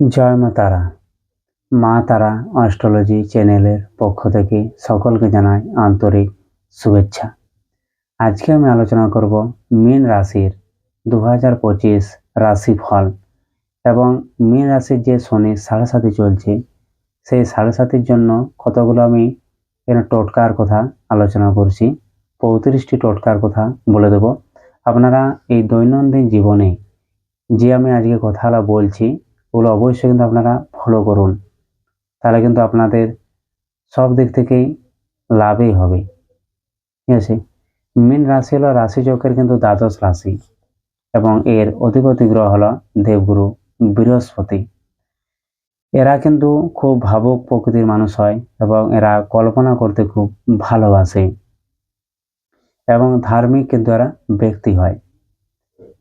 জয় মা তারা। মা তারা অস্ট্রোলজি চ্যানেলের পক্ষ থেকে সকলকে জানাই আন্তরিক শুভেচ্ছা। আজকে আমি আলোচনা করব মীন রাশির দু হাজার পঁচিশ রাশিফল এবং মীন রাশির যে শনি সাড়ে সাথে চলছে, সেই সাড়ে সাতির জন্য কতগুলো আমি এখানে টোটকার কথা আলোচনা করছি, পঁয়ত্রিশটি টোটকার কথা বলে দেব। আপনারা এই দৈনন্দিন জীবনে যে আমি আজকে কথাগুলো বলছি ওগুলো অবশ্যই কিন্তু আপনারা ফলো করুন। তাহলে কিন্তু আপনাদের সব দিক থেকেই লাভই হবে। ঠিক আছে? মীন রাশি হলো রাশি চক্রের কিন্তু দ্বাদশ রাশি এবং এর অধিপতি গ্রহ হলো দেবগুরু বৃহস্পতি। এরা কিন্তু খুব ভাবুক প্রকৃতির মানুষ হয় এবং এরা কল্পনা করতে খুব ভালোবাসে এবং ধার্মিক কিন্তু এরা ব্যক্তি হয়।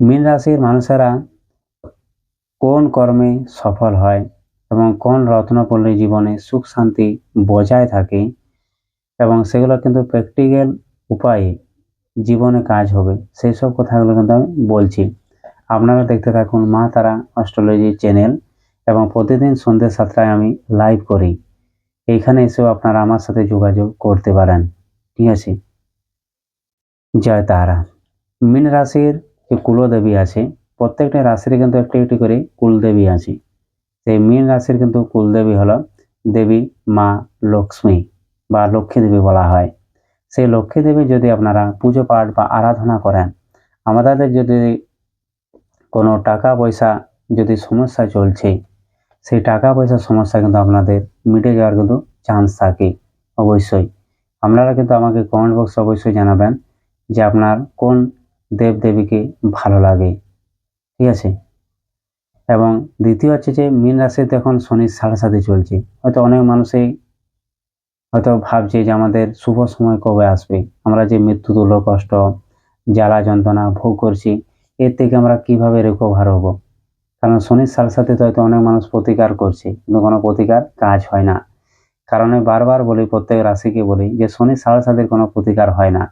মীন রাশির মানুষেরা কোন কর্মে সফল হয় এবং কোন রত্ন জীবনে সুখ শান্তি বজায় থাকে এবং সেগুলো কিন্তু প্র্যাকটিক্যাল উপায়ে জীবনে কাজ হবে, সেই সব কথাগুলো কিন্তু আমি বলছি। আপনারা দেখতে থাকুন মা তারা অস্ট্রোলজি চ্যানেল এবং প্রতিদিন সন্ধ্যে সাতটায় আমি লাইভ করি। এইখানে এসেও আপনারা আমার সাথে যোগাযোগ করতে পারেন। ঠিক আছে? জয় তারা। মীন রাশির যে কুলদেবী আছে প্রত্যেকটা রাশির কিন্তু একটি একটি করে কুলদেবী আছে। সেই মীন রাশির কিন্তু কুলদেবী হলো দেবী, মা, লক্ষ্মী বা লক্ষ্মী দেবী বলা হয়। সেই লক্ষ্মী দেবী যদি আপনারা পুজো পাঠ বা আরাধনা করেন, আমাদের যদি কোনো টাকা পয়সা যদি সমস্যা চলছে, সেই টাকা পয়সার সমস্যা কিন্তু আপনাদের মিটে যাওয়ার কিন্তু চান্স থাকে অবশ্যই। আপনারা কিন্তু আমাকে কমেন্ট বক্সে অবশ্যই জানাবেন যে আপনার কোন দেব দেবীকে ভালো লাগে। ঠিক আছে? এবং দ্বিতীয় হচ্ছে যে, মীন রাশিতে এখন শনির সাড়ে সাথে চলছে। হয়তো অনেক মানুষই হয়তো ভাবছে যে, আমাদের শুভ সময় কবে আসবে? আমরা যে মৃত্যু তুল্য কষ্ট, জ্বালা যন্ত্রণা ভোগ করছি, এর থেকে আমরা কীভাবে রিকভার হব? কারণ শনির সাড়ে সাথে তো হয়তো অনেক মানুষ প্রতিকার করছে, কিন্তু কোনো প্রতিকার কাজ হয় না। কারণ বারবার বলি, প্রত্যেক রাশিকে বলি যে, শনির সাড়ে সাথে কোনো প্রতিকার হয় না।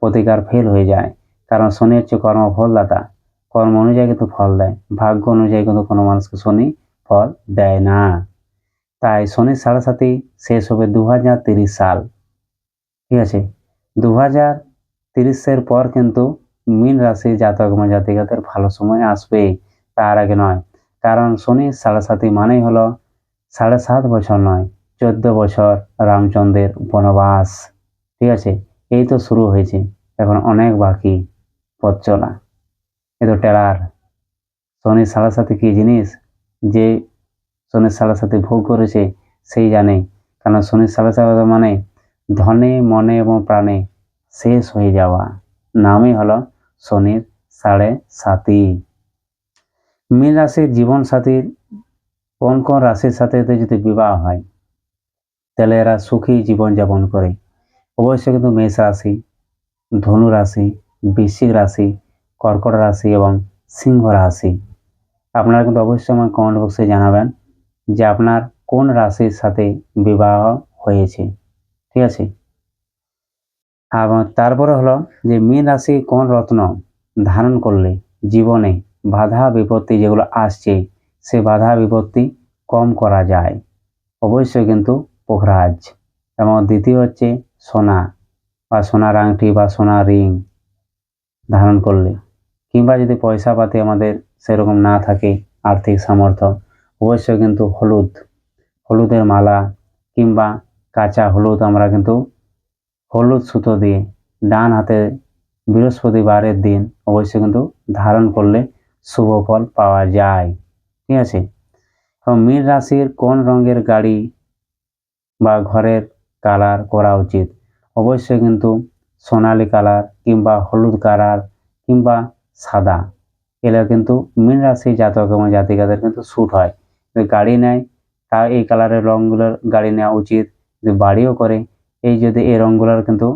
প্রতিকার ফেল হয়ে যায়। কারণ শনি হচ্ছে কর্মফলদাতা। কর্ম অনুযায়ী কিন্তু ফল দেয়, ভাগ্য অনুযায়ী কিন্তু কোনো মানুষকে শনি ফল দেয় না। তাই শনির সাড়ে সাথে শেষ হবে দু হাজার তিরিশ সাল। ঠিক আছে? দু হাজার তিরিশের পর কিন্তু মীন রাশি জাতক এবং জাতিকাদের ভালো সময় আসবে, তার আগে নয়। কারণ শনি সাড়ে সাথী মানেই হলো সাড়ে সাত বছর নয়, চোদ্দ বছর রামচন্দ্রের বনবাস ঠিক আছে? এই তো শুরু হয়েছে, এখন অনেক বাকি পথ চলা। এ তো টেলার শনির সাড়ে সাথে কী জিনিস? যে শনির সাড়ে সাথে ভোগ করেছে, সেই জানে। কারণ শনির সাড়ে সাথে মানে ধনে, মনে এবং প্রাণে শেষ হয়ে যাওয়া। নামই হলো শনির সাড়ে সাতি মীন রাশির জীবন সাথীর কোন কোন রাশির সাথে যদি বিবাহ হয়, তাহলে এরা সুখী জীবনযাপন করে। অবশ্যই কিন্তু মেষ রাশি, ধনু রাশি, বৃশ্চিক রাশি কর্কট রাশি এবং সিংহ রাশি। আপনারা কিন্তু অবশ্যই আমার কমেন্ট বক্সে জানাবেন যে আপনার কোন রাশির সাথে বিবাহ হয়েছে। ঠিক আছে? এবং তারপরে হলো যে মীন রাশি কোন রত্ন ধারণ করলে জীবনে বাধা বিপত্তি যেগুলো আসছে, সে বাধা বিপত্তি কম করা যায়। অবশ্যই কিন্তু পোখরাজ। এবং দ্বিতীয় হচ্ছে সোনা বা সোনার আংটি বা সোনার রিং ধারণ করলে। কিংবা যদি পয়সা পাতি আমাদের সেরকম না থাকে আর্থিক সামর্থ্য, অবশ্যই কিন্তু হলুদ, হলুদের মালা কিংবা কাঁচা হলুদ আমরা কিন্তু হলুদ সুতো দিয়ে ডান হাতে বৃহস্পতিবারের দিন অবশ্যই কিন্তু ধারণ করলে শুভ ফল পাওয়া যায়। ঠিক আছে? এবং মীন রাশির কোন রঙের গাড়ি বা ঘরের কালার করা উচিত? অবশ্যই কিন্তু সোনালি কালার কিংবা হলুদ কালার কিংবা সাদা। এগুলো কিন্তু মীন রাশি জাতক এবং জাতিকাদের কিন্তু শ্যুট হয়। যদি গাড়ি নেয়, তা এই কালারের রঙগুলোর গাড়ি নেওয়া উচিত যদি বাড়িও করে। এই যদি এই রঙগুলোর কিন্তু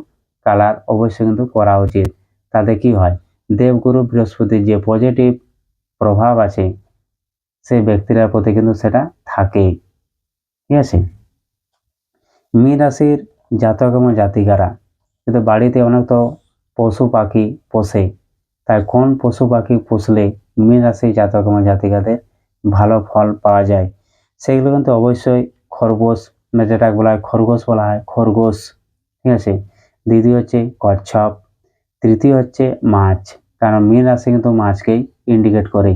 কালার অবশ্যই কিন্তু করা উচিত। তাতে কি হয়? দেবগুরু বৃহস্পতির যে পজিটিভ প্রভাব আছে সেই ব্যক্তিরার প্রতি কিন্তু সেটা থাকেই ঠিক আছে? মীন রাশির জাতক এবং জাতিকারা, কিন্তু বাড়িতে অনেক তো পশু পাখি পোষে। তাই কোন পশু পাখি পুষলে মীন রাশি জাতক এবং জাতিকাদের ভালো ফল পাওয়া যায়? সেগুলো কিন্তু অবশ্যই খরগোশ যেটা বলা হয়, খরগোশ বলা হয়, খরগোশ। ঠিক আছে? দ্বিতীয় হচ্ছে কচ্ছপ, তৃতীয় হচ্ছে মাছ। কারণ মীন রাশি কিন্তু মাছকেই ইন্ডিকেট করে।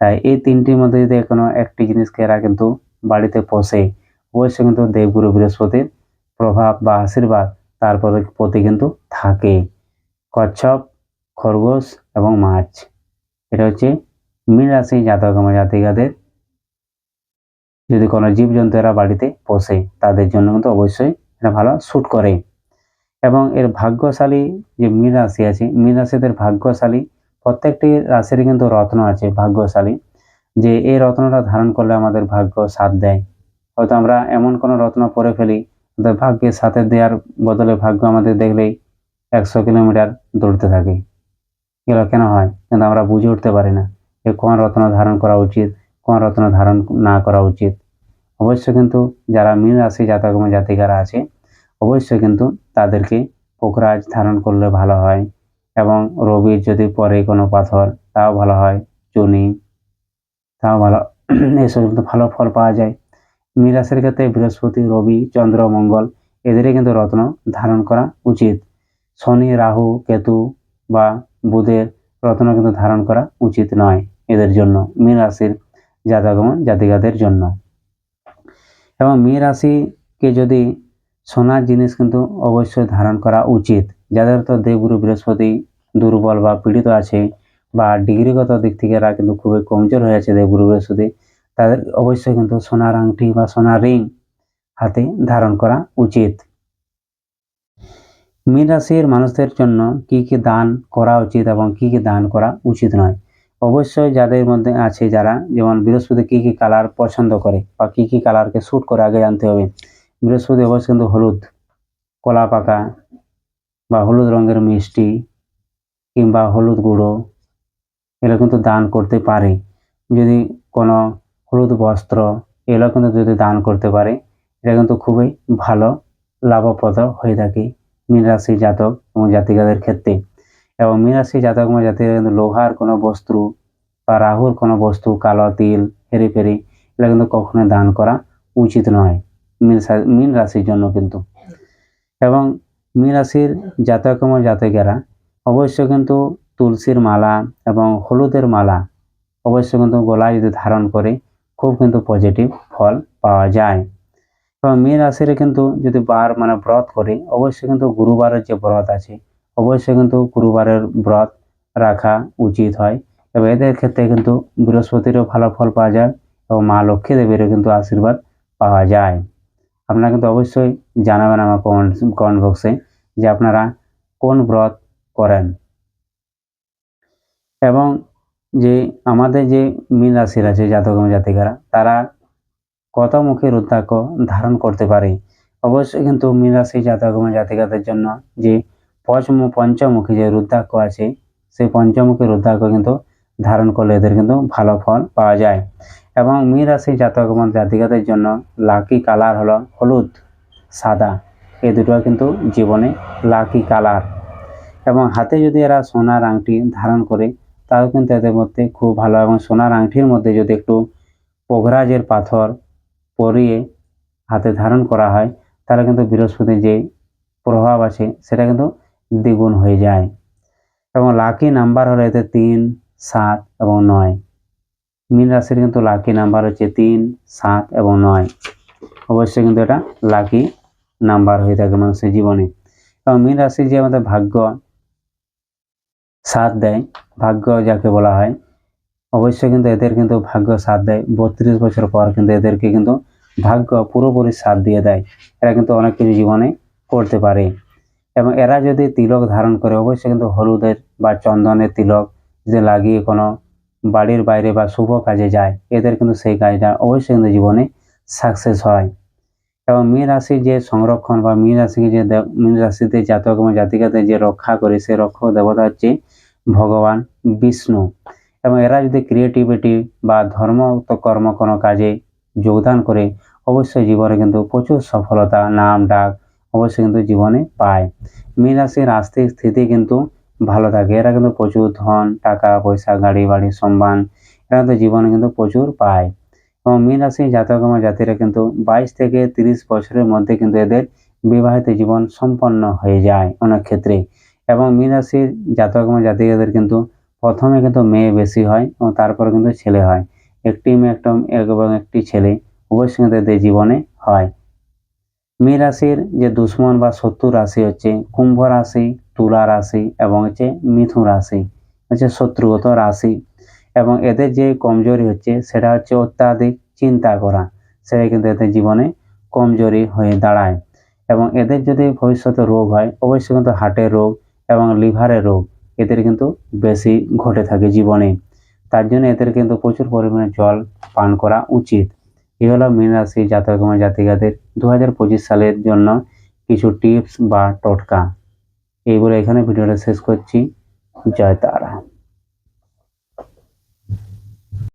তাই এই তিনটির মধ্যে যদি কোনো একটি জিনিসকে এরা কিন্তু বাড়িতে পোষে, অবশ্যই কিন্তু দেবগুরু বৃহস্পতির প্রভাব বা আশীর্বাদ তার প্রতি কিন্তু থাকে। কচ্ছপ খরগোশ এবং মাছ। এটা হচ্ছে মীন রাশি জাতক এবং জাতিকাদের। যদি কোনো জীবজন্তু এরা বাড়িতে পোষে, তাদের জন্য কিন্তু অবশ্যই এটা ভালো শ্যুট করে। এবং এর ভাগ্যশালী যে মীন রাশি আছে, মীন রাশিদের ভাগ্যশালী প্রত্যেকটি রাশির কিন্তু রত্ন আছে ভাগ্যশালী। যে এই রত্নটা ধারণ করলে আমাদের ভাগ্য সাথ দেয়। হয়তো আমরা এমন কোনো রত্ন পরে ফেলি ভাগ্যের সাথে দেওয়ার বদলে ভাগ্য আমাদের দেখলেই একশো কিলোমিটার দৌড়তে থাকে। এগুলো কেন হয়? কিন্তু আমরা বুঝে উঠতে পারি না যে কোন রত্ন ধারণ করা উচিত, কোন রত্ন ধারণ না করা উচিত। অবশ্য কিন্তু যারা মীন রাশি জাতক এবং জাতিকারা আছে, অবশ্যই কিন্তু তাদেরকে পোখরাজ ধারণ করলে ভালো হয় এবং রবির যদি পরে কোনো পাথর, তাও ভালো হয়, চুনি, তাও ভালো, এসব কিন্তু ভালো ফল পাওয়া যায়। মীন রাশির ক্ষেত্রে বৃহস্পতি, রবি, চন্দ্র, মঙ্গল, এদেরই কিন্তু রত্ন ধারণ করা উচিত। শনি, রাহু, কেতু বা বুধের রত্ন কিন্তু ধারণ করা উচিত নয় এদের জন্য। মীন রাশির এবং জাতিকাদের জন্য। এবং মীন রাশিকে যদি সোনার জিনিস কিন্তু অবশ্যই ধারণ করা উচিত। যাদের তো দেবগুরু, বৃহস্পতি, দুর্বল বা পীড়িত আছে বা ডিগ্রিগত দিক থেকে এরা কিন্তু খুবই কমজোর হয়ে আছে দেবগুরু, বৃহস্পতি, তাদের অবশ্যই কিন্তু সোনার আংটি বা সোনার রিং হাতে ধারণ করা উচিত। মীন রাশির মানুষদের জন্য কি কি দান করা উচিত এবং কি কি দান করা উচিত নয়? অবশ্যই যাদের মধ্যে আছে যারা, যেমন বৃহস্পতি কি কি কালার পছন্দ করে বা কি কি কালারকে শ্যুট করে আগে জানতে হবে। বৃহস্পতি অবশ্যই কিন্তু হলুদ, কলা পাকা বা হলুদ রঙের মিষ্টি কিংবা হলুদ গুঁড়ো এগুলো কিন্তু দান করতে পারে। যদি কোনো হলুদ বস্ত্র এগুলো কিন্তু যদি দান করতে পারে এটা কিন্তু খুবই ভালো, লাভপ্রদ হয়ে থাকে। মীন রাশি জাতক এবং জাতিকাদের ক্ষেত্রে। এবং মীন রাশি জাতক এবং জাতিকাদের কিন্তু লোহার কোনো বস্তু বা রাহুর কোনো বস্তু, কালো তিল, হেরি ফেরি, এগুলো কিন্তু কখনোই দান করা উচিত নয় মীন মীন রাশির জন্য কিন্তু। এবং মীন রাশির জাতক এবং জাতকেরা অবশ্যই কিন্তু তুলসীর মালা এবং হলুদের মালা অবশ্য কিন্তু গলায় যদি ধারণ করে খুব কিন্তু পজিটিভ ফল পাওয়া যায়। এবং মীন রাশির কিন্তু যদি বার মানে ব্রত করে, অবশ্যই কিন্তু গুরুবারের যে ব্রত আছে, অবশ্যই কিন্তু গুরুবারের ব্রত রাখা উচিত হয়। এবং এদের ক্ষেত্রে কিন্তু বৃহস্পতিরও ভালো ফল পাওয়া যায় এবং মা লক্ষ্মী দেবীরও কিন্তু আশীর্বাদ পাওয়া যায়। আপনারা কিন্তু অবশ্যই জানাবেন আমার কমেন্ট কমেন্ট বক্সে যে আপনারা কোন ব্রত করেন। এবং যে আমাদের যে মীন রাশির আছে, জাতক জাতিকারা, তারা কত মুখী রুদ্রাক্ষ ধারণ করতে পারে। অবশ্যই কিন্তু মীন রাশি জাতক এবং জাতিকাদের জন্য যে পঞ্চম পঞ্চমুখী যে রুদ্রাক্ষ আছে, সেই পঞ্চমুখী রুদ্রাক্ষ কিন্তু ধারণ করলে এদের কিন্তু ভালো ফল পাওয়া যায়। এবং মীন রাশি জাতক এবং জাতিকাদের জন্য লাকি কালার হলো হলুদ, সাদা। এই দুটো কিন্তু জীবনে লাকি কালার। এবং হাতে যদি এরা সোনার আংটি ধারণ করে, তাও কিন্তু এদের মধ্যে খুব ভালো। এবং সোনার আংটির মধ্যে যদি একটু পোগরাজের পাথর পরিয়ে হাতে ধারণ করা হয়, তাহলে কিন্তু বৃহস্পতির যে প্রভাব আছে, সেটা কিন্তু দ্বিগুণ হয়ে যায়। এবং লাকি নাম্বার হলো এতে তিন, সাত এবং নয়। মীন রাশির কিন্তু লাকি নাম্বার হচ্ছে তিন, সাত এবং নয়। অবশ্যই কিন্তু এটা লাকি নাম্বার হয়ে থাকে মানুষের জীবনে। এবং মীন রাশি যে আমাদের ভাগ্য সাথ দেয়, ভাগ্য যাকে বলা হয় অবশ্যই কিন্তু এদের কিন্তু ভাগ্য সাথ দেয়। বত্রিশ বছর পর কিন্তু এদেরকে কিন্তু ভাগ্য পুরোপুরি সাথ দিয়ে দেয়। এরা কিন্তু অনেক কিছু জীবনে করতে পারে। এবং এরা যদি তিলক ধারণ করে, অবশ্যই কিন্তু হলুদের বা চন্দনের তিলক যে লাগিয়ে কোনো বাড়ির বাইরে বা শুভ কাজে যায়, এদের কিন্তু সেই কাজটা অবশ্যই কিন্তু জীবনে সাকসেস হয়। এবং মীন রাশির যে সংরক্ষণ বা মীন রাশিকে যে মীন রাশিতে জাতক এবং জাতিকাদের যে রক্ষা করে, সে রক্ষক দেবতা হচ্ছে ভগবান বিষ্ণু। এবং এরা যদি ক্রিয়েটিভিটি বা ধর্ম কর্ম কোনো কাজে যোগদান করে, অবশ্যই জীবনে কিন্তু প্রচুর সফলতা, নাম, ডাক অবশ্যই কিন্তু জীবনে পায়। মীন রাশির আর্থিক স্থিতি কিন্তু ভালো থাকে। এরা কিন্তু প্রচুর ধন, টাকা, পয়সা, গাড়ি, বাড়ি, সম্মান এরা কিন্তু জীবনে কিন্তু প্রচুর পায়। এবং মীন রাশি জাতক এবং জাতিরা কিন্তু বাইশ থেকে তিরিশ বছরের মধ্যে কিন্তু এদের বিবাহিত জীবন সম্পন্ন হয়ে যায় অনেক ক্ষেত্রে। এবং মীন রাশির জাতক এবং জাতিকাদের কিন্তু প্রথমে কিন্তু মেয়ে বেশি হয় এবং তারপরে কিন্তু ছেলে হয়। একটি মেয়ে, একটা, এবং একটি ছেলে অবশ্যই কিন্তু এদের জীবনে হয়। মীন রাশির যে দুশ্মন বা শত্রু রাশি হচ্ছে কুম্ভ রাশি, তুলা রাশি এবং হচ্ছে মিথুন রাশি, হচ্ছে শত্রুগত রাশি এবং এদের যে কমজোরি হচ্ছে সেটা হচ্ছে অত্যাধিক চিন্তা করা, সেটা কিন্তু এদের জীবনে কমজোরি হয়ে দাঁড়ায় এবং এদের যদি ভবিষ্যতে রোগ হয়, অবশ্যই কিন্তু হার্টের রোগ এবং লিভারের রোগ এদের কিন্তু বেশি ঘটে থাকে জীবনে। তার জন্য এদের কিন্তু প্রচুর পরিমাণে জল পান করা উচিত। এ হলো মীন রাশি জাতক এবং জাতিকাদের দু হাজার পঁচিশ সালের জন্য কিছু টিপস বা টোটকা। এইগুলো এখানে ভিডিওটা শেষ করছি। জয় তারা।